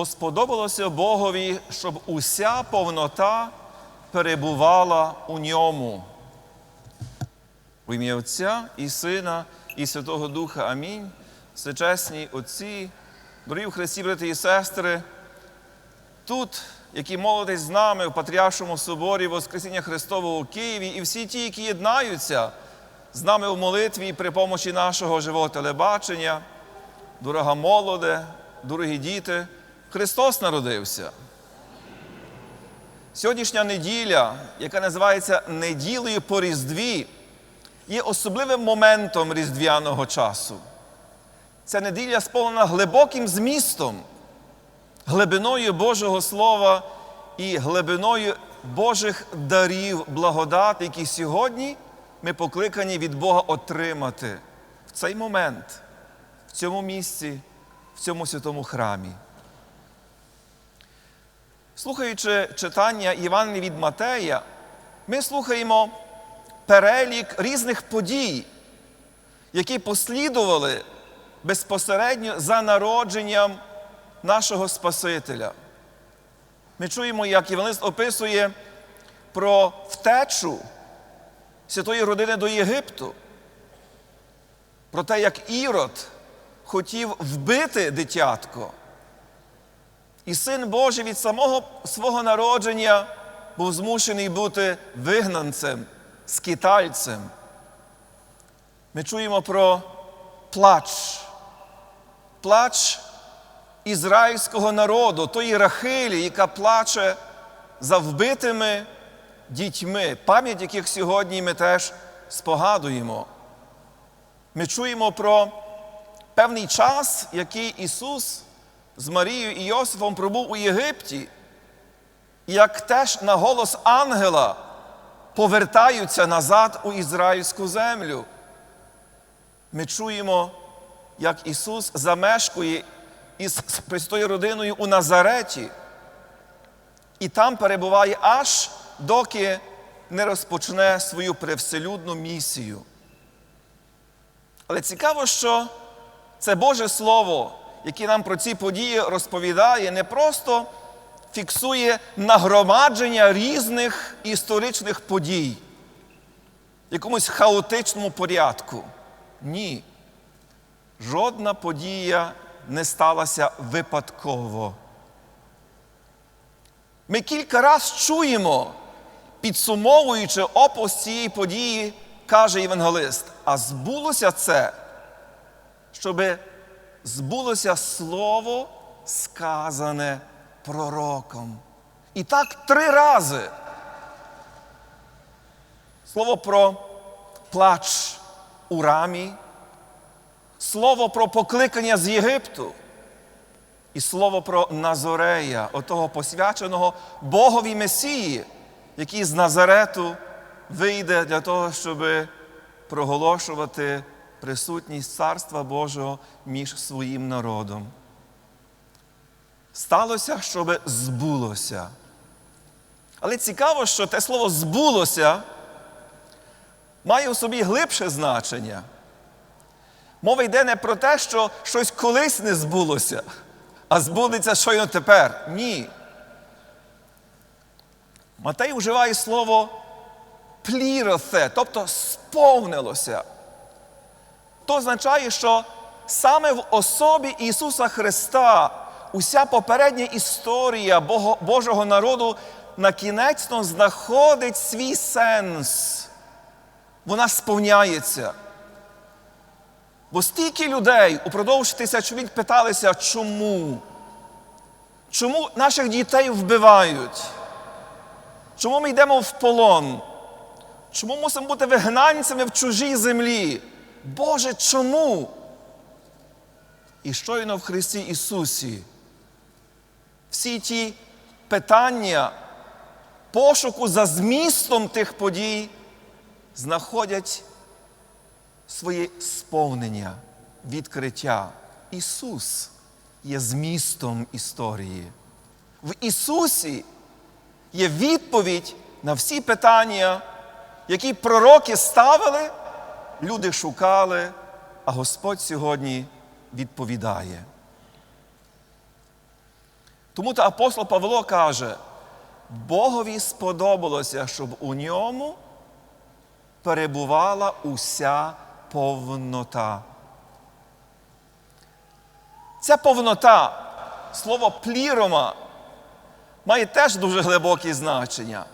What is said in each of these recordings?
бо сподобалося Богові, щоб уся повнота перебувала у ньому. У ім'я Отця і Сина, і Святого Духа. Амінь. Всечесні Отці, дорогі в Христі, брати і сестри, тут, які молитесь з нами в Патріаршому соборі Воскресіння Христового у Києві, і всі ті, які єднаються з нами в молитві при помочі нашого живого телебачення, дорога молоде, дорогі діти, Христос народився. Сьогоднішня неділя, яка називається неділею по Різдві, є особливим моментом різдвяного часу. Ця неділя сповнена глибоким змістом, глибиною Божого Слова і глибиною Божих дарів, благодат, які сьогодні ми покликані від Бога отримати в цей момент, в цьому місці, в цьому святому храмі. Слухаючи читання Євангелія від Матея, ми слухаємо перелік різних подій, які послідували безпосередньо за народженням нашого Спасителя. Ми чуємо, як Євангелист описує про втечу святої родини до Єгипту, про те, як Ірод хотів вбити дитятко. І син Божий від самого свого народження був змушений бути вигнанцем, скитальцем. Ми чуємо про плач, плач ізраїльського народу, тої Рахилі, яка плаче за вбитими дітьми, пам'ять яких сьогодні ми теж спогадуємо. Ми чуємо про певний час, який Ісус з Марією і Йосифом пробув у Єгипті, як теж на голос ангела повертаються назад у ізраїльську землю. Ми чуємо, як Ісус замешкує із Престою родиною у Назареті, і там перебуває аж доки не розпочне свою привселюдну місію. Але цікаво, що це Боже Слово, яке нам про ці події розповідає, не просто фіксує нагромадження різних історичних подій в якомусь хаотичному порядку. Ні. Жодна подія не сталася випадково. Ми кілька раз чуємо, підсумовуючи опис цієї події, каже євангелист, а збулося це, щоби збулося слово, сказане пророком. І так три рази. Слово про плач у рамі, слово про покликання з Єгипту і слово про Назорея, отого посвяченого Богові Месії, який з Назарету вийде для того, щоб проголошувати присутність Царства Божого між своїм народом. Сталося, щоб збулося. Але цікаво, що те слово збулося має у собі глибше значення. Мова йде не про те, що щось колись не збулося, а збудеться щойно тепер. Ні. Матей вживає слово пліросе, тобто сповнилося. То означає, що саме в особі Ісуса Христа уся попередня історія Божого народу на кінець знаходить свій сенс. Вона сповняється. Бо стільки людей упродовж тисячоліть питалися, чому? Чому наших дітей вбивають? Чому ми йдемо в полон? Чому мусимо бути вигнанцями в чужій землі? Боже, чому? І щойно в Христі Ісусі всі ті питання пошуку за змістом тих подій знаходять своє сповнення, відкриття. Ісус є змістом історії. В Ісусі є відповідь на всі питання, які пророки ставили, люди шукали, а Господь сьогодні відповідає. Тому то апостол Павло каже, Богові сподобалося, щоб у ньому перебувала уся повнота. Ця повнота, слово плірома, має теж дуже глибоке значення.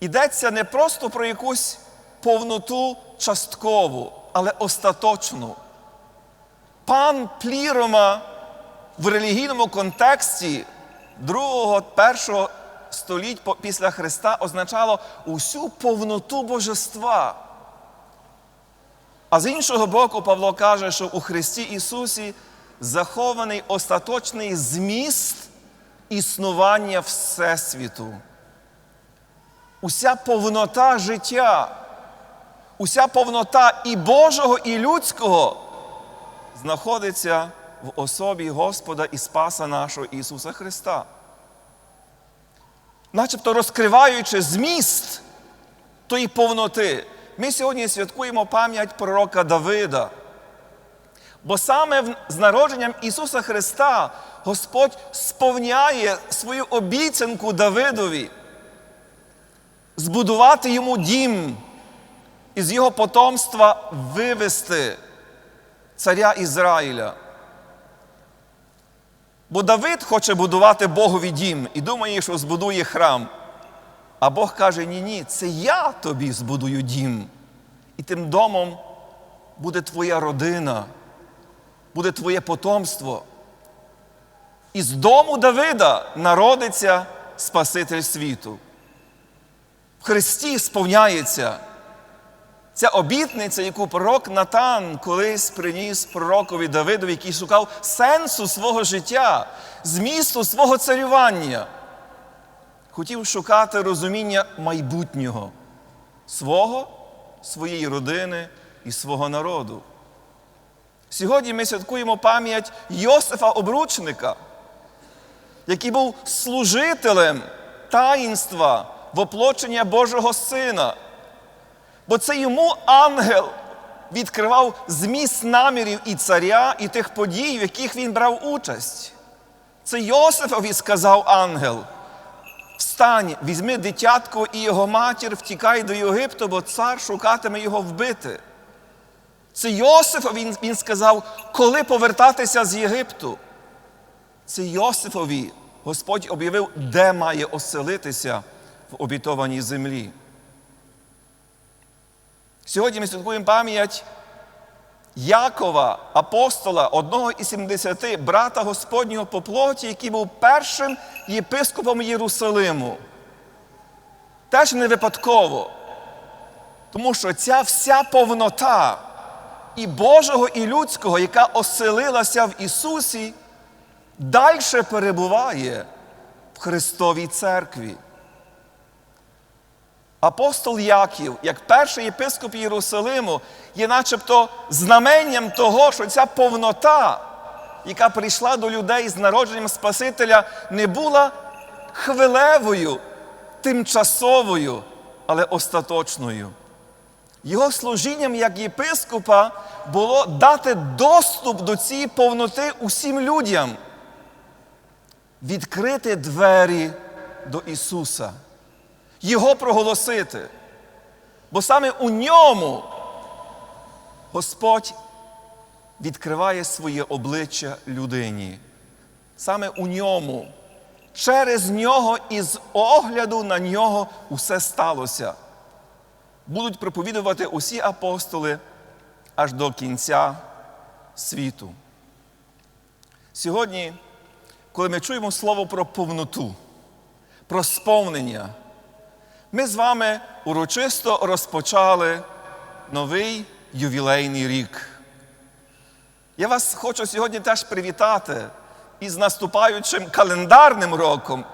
Йдеться не просто про якусь повноту часткову, але остаточну. Пан плірома в релігійному контексті другого, першого століть після Христа означало усю повноту божества. А з іншого боку, Павло каже, що у Христі Ісусі захований остаточний зміст існування Всесвіту. Уся повнота життя, уся повнота і Божого, і людського знаходиться в особі Господа і Спаса нашого Ісуса Христа. Начебто розкриваючи зміст тої повноти, ми сьогодні святкуємо пам'ять пророка Давида. Бо саме з народженням Ісуса Христа Господь сповняє свою обіцянку Давидові збудувати йому дім і з його потомства вивести царя Ізраїля. Бо Давид хоче будувати Богові дім і думає, що збудує храм. А Бог каже: ні, ні, це я тобі збудую дім. І тим домом буде твоя родина, буде твоє потомство. І з дому Давида народиться Спаситель світу. В Христі сповняється ця обітниця, яку пророк Натан колись приніс пророкові Давидові, який шукав сенсу свого життя, змісту свого царювання. Хотів шукати розуміння майбутнього свого, своєї родини і свого народу. Сьогодні ми святкуємо пам'ять Йосифа Обручника, який був служителем таїнства воплочення Божого Сина. Бо це йому ангел відкривав зміст намірів і царя, і тих подій, в яких він брав участь. Це Йосифові сказав ангел. Встань, візьми дитятко і його матір, втікай до Єгипту, бо цар шукатиме його вбити. Це Йосифові він, він сказав, коли повертатися з Єгипту. Це Йосифові Господь об'явив, де має оселитися в обітованій землі. Сьогодні ми святкуємо пам'ять Якова, апостола, одного із 70 брата Господнього по плоті, який був першим єпископом Єрусалиму. Теж не випадково, тому що ця вся повнота і Божого, і людського, яка оселилася в Ісусі, далі перебуває в Христовій церкві. Апостол Яків, як перший єпископ Єрусалиму, є начебто знаменням того, що ця повнота, яка прийшла до людей з народженням Спасителя, не була хвилевою, тимчасовою, але остаточною. Його служінням як єпископа було дати доступ до цієї повноти усім людям, відкрити двері до Ісуса. Його проголосити. Бо саме у ньому Господь відкриває своє обличчя людині. Саме у ньому, через нього і з огляду на нього усе сталося. Будуть проповідувати усі апостоли аж до кінця світу. Сьогодні, коли ми чуємо слово про повноту, про сповнення, ми з вами урочисто розпочали новий ювілейний рік. Я вас хочу сьогодні теж привітати із наступаючим календарним роком,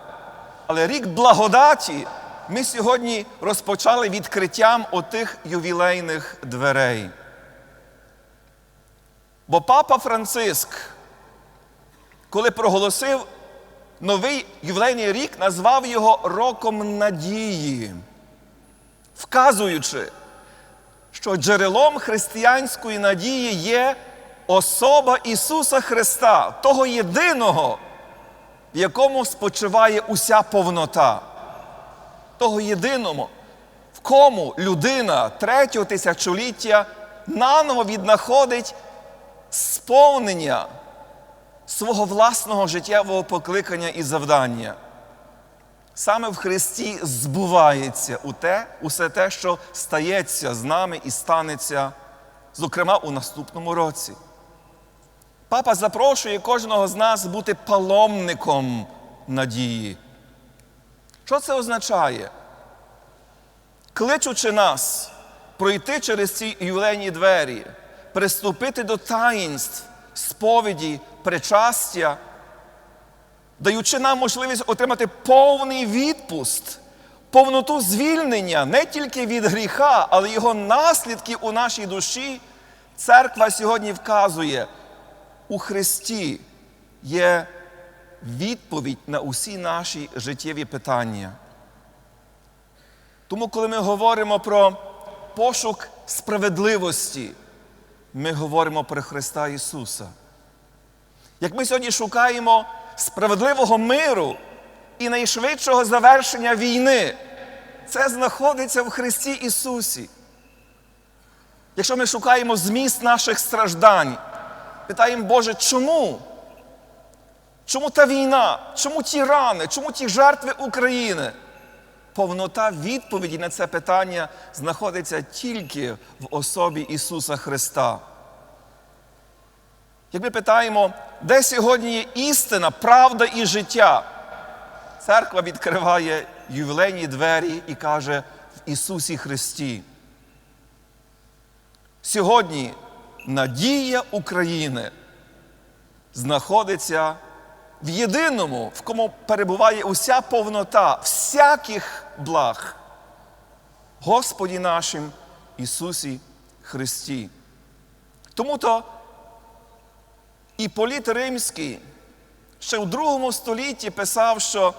але рік благодаті ми сьогодні розпочали відкриттям отих ювілейних дверей. Бо папа Франциск, коли проголосив новий ювілейний рік назвав його роком надії, вказуючи, що джерелом християнської надії є особа Ісуса Христа, того єдиного, в якому спочиває уся повнота, того єдиного, в кому людина третього тисячоліття наново віднаходить сповнення свого власного життєвого покликання і завдання. Саме в Христі збувається у те, усе те, що стається з нами і станеться, зокрема, у наступному році. Папа запрошує кожного з нас бути паломником надії. Що це означає? Кличучи нас пройти через ці ювілейні двері, приступити до таїнств, сповіді, причастя, даючи нам можливість отримати повний відпуст, повноту звільнення не тільки від гріха, але й його наслідків у нашій душі, церква сьогодні вказує, у Христі є відповідь на усі наші життєві питання. Тому, коли ми говоримо про пошук справедливості, ми говоримо про Христа Ісуса. Як ми сьогодні шукаємо справедливого миру і найшвидшого завершення війни, це знаходиться в Христі Ісусі. Якщо ми шукаємо зміст наших страждань, питаємо, Боже, чому? Чому та війна? Чому ті рани? Чому ті жертви України? Повнота відповіді на це питання знаходиться тільки в особі Ісуса Христа. Як ми питаємо, де сьогодні є істина, правда і життя? Церква відкриває ювілейні двері і каже в Ісусі Христі. Сьогодні надія України знаходиться в єдиному, в кому перебуває уся повнота всяких благ, Господі нашим Ісусі Христі. Тому то Іполіт Римський ще у другому столітті писав, що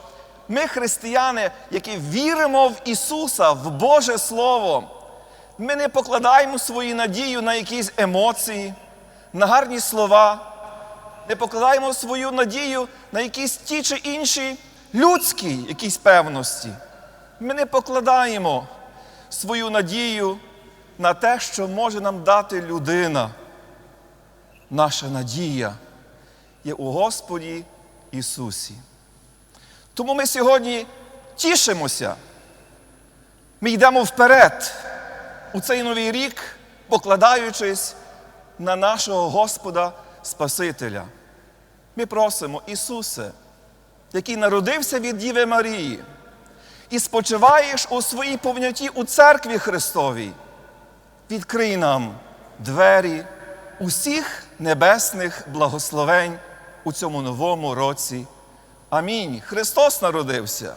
ми, християни, які віримо в Ісуса, в Боже Слово, ми не покладаємо свою надію на якісь емоції, на гарні слова, не покладаємо свою надію на якісь ті чи інші людські якісь певності. Ми не покладаємо свою надію на те, що може нам дати людина. Наша надія є у Господі Ісусі. Тому ми сьогодні тішимося. Ми йдемо вперед у цей новий рік, покладаючись на нашого Господа Спасителя. Ми просимо, Ісусе, який народився від Діви Марії, і спочиваєш у своїй повноті у церкві Христовій, відкрий нам двері усіх небесних благословень у цьому новому році. Амінь. Христос народився.